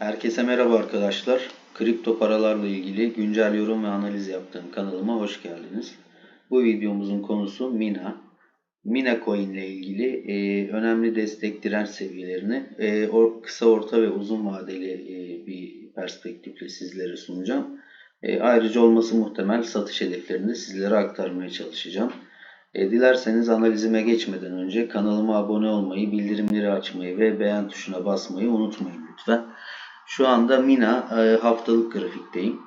Herkese merhaba arkadaşlar. Kripto paralarla ilgili güncel yorum ve analiz yaptığım kanalıma hoş geldiniz. Bu videomuzun konusu Mina. Mina Coin ile ilgili e, önemli destek direnç seviyelerini e, or, kısa, orta ve uzun vadeli e, bir perspektifle sizlere sunacağım. E, ayrıca olması muhtemel satış hedeflerini de sizlere aktarmaya çalışacağım. E, dilerseniz analizime geçmeden önce kanalıma abone olmayı, bildirimleri açmayı ve beğen tuşuna basmayı unutmayın lütfen. Şu anda Mina e, haftalık grafikteyim.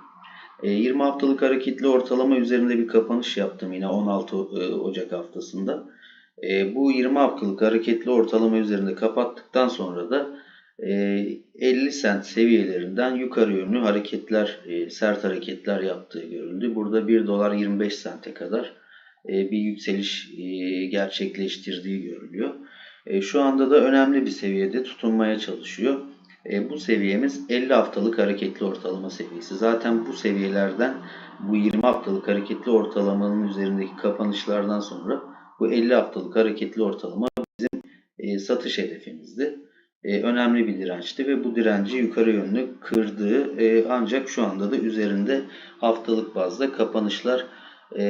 E, 20 haftalık hareketli ortalama üzerinde bir kapanış yaptım yine 16 e, Ocak haftasında. E, bu 20 haftalık hareketli ortalama üzerinde kapattıktan sonra da e, 50 sent seviyelerinden yukarı yönlü hareketler, e, sert hareketler yaptığı görüldü. Burada 1 dolar 25 sente kadar e, bir yükseliş e, gerçekleştirdiği görülüyor. E, Şu anda da önemli bir seviyede tutunmaya çalışıyor. E, bu seviyemiz 50 haftalık hareketli ortalama seviyesi. Zaten bu seviyelerden bu 20 haftalık hareketli ortalamanın üzerindeki kapanışlardan sonra bu 50 haftalık hareketli ortalama bizim e, satış hedefimizdi. E, önemli bir dirençti ve bu direnci yukarı yönlü kırdığı e, ancak şu anda da üzerinde haftalık bazda kapanışlar e,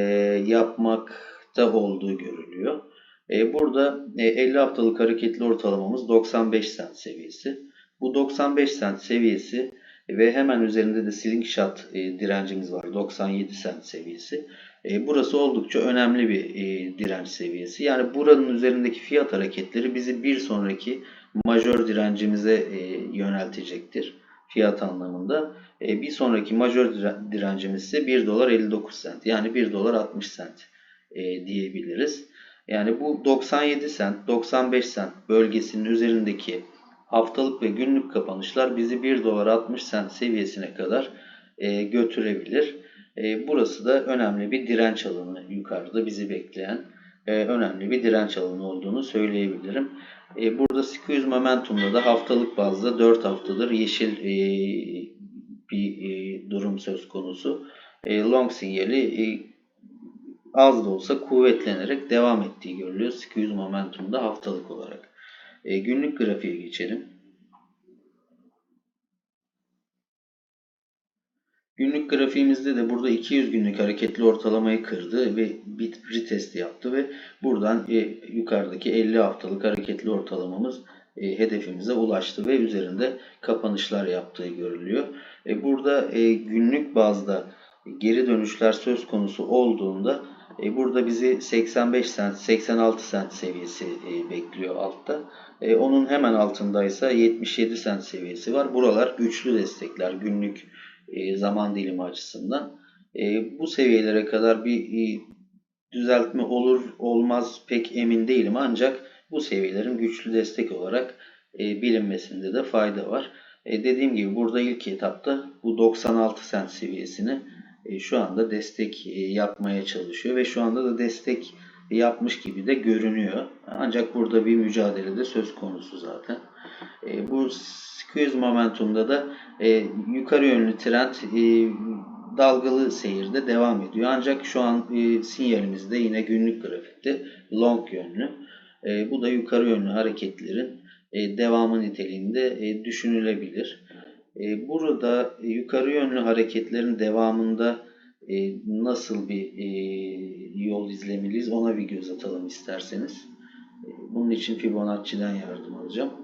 yapmakta olduğu görülüyor. E, burada e, 50 haftalık hareketli ortalamamız 95 sent seviyesi. Bu 95 sent seviyesi ve hemen üzerinde de slingshot e, direncimiz var 97 sent seviyesi. E, burası oldukça önemli bir e, direnç seviyesi. Yani buranın üzerindeki fiyat hareketleri bizi bir sonraki majör direncimize e, yöneltecektir fiyat anlamında. Bir sonraki majör dire- direncimiz ise 1 dolar 59 sent yani 1 dolar 60 sent diyebiliriz. Yani bu 97 sent 95 sent bölgesinin üzerindeki haftalık ve günlük kapanışlar bizi 1 dolar 60 sent seviyesine kadar e, götürebilir. E, burası da önemli bir direnç alanı yukarıda bizi bekleyen e, önemli bir direnç alanı olduğunu söyleyebilirim. E, burada squeeze momentumda da haftalık bazda 4 haftadır yeşil e, bir e, durum söz konusu. E, long sinyali e, az da olsa kuvvetlenerek devam ettiği görülüyor. Squeeze momentumda haftalık olarak. E, günlük grafiğe geçelim. Günlük grafiğimizde de burada 200 günlük hareketli ortalamayı kırdı ve bir retest yaptı ve buradan e, yukarıdaki 50 haftalık hareketli ortalamamız e, hedefimize ulaştı ve üzerinde kapanışlar yaptığı görülüyor. E, burada e, günlük bazda geri dönüşler söz konusu olduğunda e, burada bizi 85 sent, 86 sent seviyesi e, bekliyor altta. E, onun hemen altındaysa 77 sent seviyesi var. Buralar güçlü destekler günlük e, zaman dilimi açısından. E, bu seviyelere kadar bir e, düzeltme olur olmaz pek emin değilim ancak bu seviyelerin güçlü destek olarak bilinmesinde de fayda var. Dediğim gibi burada ilk etapta bu 96 sent seviyesini şu anda destek yapmaya çalışıyor ve şu anda da destek yapmış gibi de görünüyor. Ancak burada bir mücadele de söz konusu zaten. E, bu squeeze momentumda da e, yukarı yönlü trend e, dalgalı seyirde devam ediyor. Ancak şu an e, sinyalimizde yine günlük grafikte long yönlü. E, bu da yukarı yönlü hareketlerin e, devamı niteliğinde e, düşünülebilir. E, burada e, yukarı yönlü hareketlerin devamında e, nasıl bir e, yol izlemeliyiz ona bir göz atalım isterseniz. E, bunun için Fibonacci'den yardım alacağım.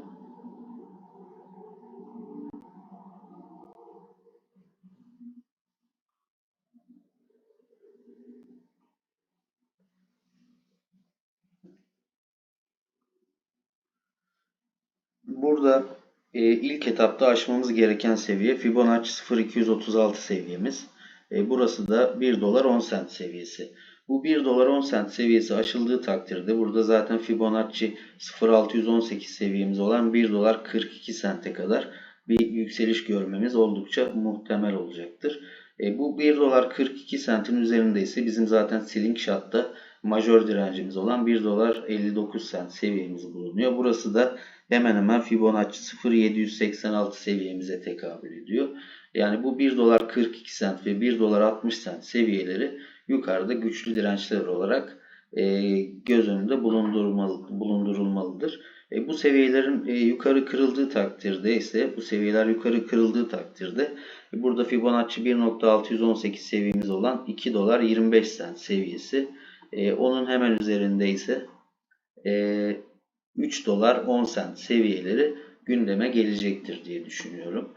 Burada e, ilk etapta aşmamız gereken seviye Fibonacci 0236 seviyemiz. E, burası da 1 dolar 10 sent seviyesi. Bu 1 dolar 10 sent seviyesi aşıldığı takdirde burada zaten Fibonacci 0618 seviyemiz olan 1 dolar 42 sente kadar bir yükseliş görmemiz oldukça muhtemel olacaktır. E, bu 1 dolar 42 sentin üzerinde ise bizim zaten slingshot'ta majör direncimiz olan 1 dolar 59 sent seviyemiz bulunuyor. Burası da hemen hemen Fibonacci 0.786 seviyemize tekabül ediyor. Yani bu 1 dolar 42 sent ve 1 dolar 60 sent seviyeleri yukarıda güçlü dirençler olarak e, göz önünde bulundurulmalı, bulundurulmalıdır. E, bu seviyelerin e, yukarı kırıldığı takdirde ise bu seviyeler yukarı kırıldığı takdirde e, burada Fibonacci 1.618 seviyemiz olan 2 dolar 25 cent seviyesi. E, onun hemen üzerinde ise e, 3 dolar 10 cent seviyeleri gündeme gelecektir diye düşünüyorum.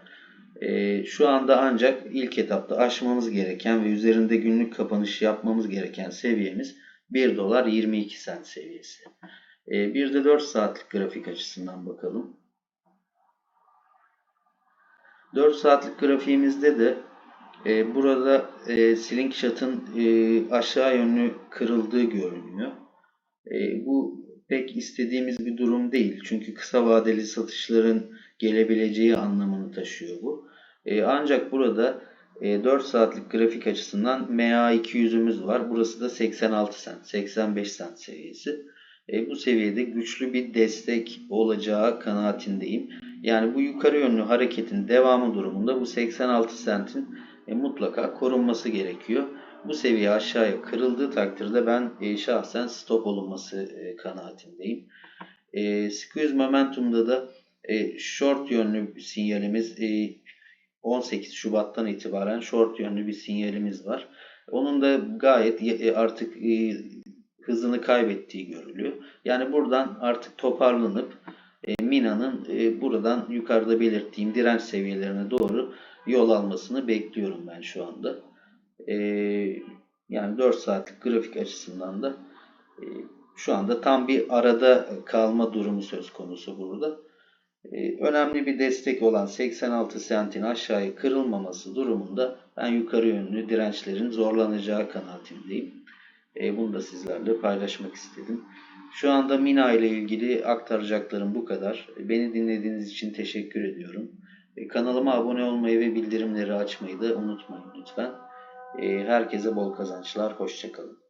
E, şu anda ancak ilk etapta aşmamız gereken ve üzerinde günlük kapanış yapmamız gereken seviyemiz 1 dolar 22 cent seviyesi. E, bir de 4 saatlik grafik açısından bakalım. 4 saatlik grafiğimizde de e, burada e, Slingshot'ın e, aşağı yönlü kırıldığı görünüyor. E, bu pek istediğimiz bir durum değil. Çünkü kısa vadeli satışların gelebileceği anlamını taşıyor bu. E, ancak burada e, 4 saatlik grafik açısından MA200'ümüz var. Burası da 86 cent, 85 cent seviyesi. E, bu seviyede güçlü bir destek olacağı kanaatindeyim. Yani bu yukarı yönlü hareketin devamı durumunda bu 86 centin e, mutlaka korunması gerekiyor. Bu seviye aşağıya kırıldığı takdirde ben e, şahsen stop olunması e, kanaatindeyim. E, squeeze momentum'da da e, short yönlü sinyalimiz e, 18 Şubat'tan itibaren short yönlü bir sinyalimiz var. Onun da gayet e, artık e, hızını kaybettiği görülüyor. Yani buradan artık toparlanıp e, Mina'nın e, buradan yukarıda belirttiğim direnç seviyelerine doğru yol almasını bekliyorum ben şu anda. E, yani 4 saatlik grafik açısından da e, şu anda tam bir arada kalma durumu söz konusu burada. E, önemli bir destek olan 86 sentin aşağıya kırılmaması durumunda ben yukarı yönlü dirençlerin zorlanacağı kanaatindeyim. E, bunu da sizlerle paylaşmak istedim. Şu anda Mina ile ilgili aktaracaklarım bu kadar. Beni dinlediğiniz için teşekkür ediyorum. E, kanalıma abone olmayı ve bildirimleri açmayı da unutmayın lütfen. E, herkese bol kazançlar. Hoşçakalın.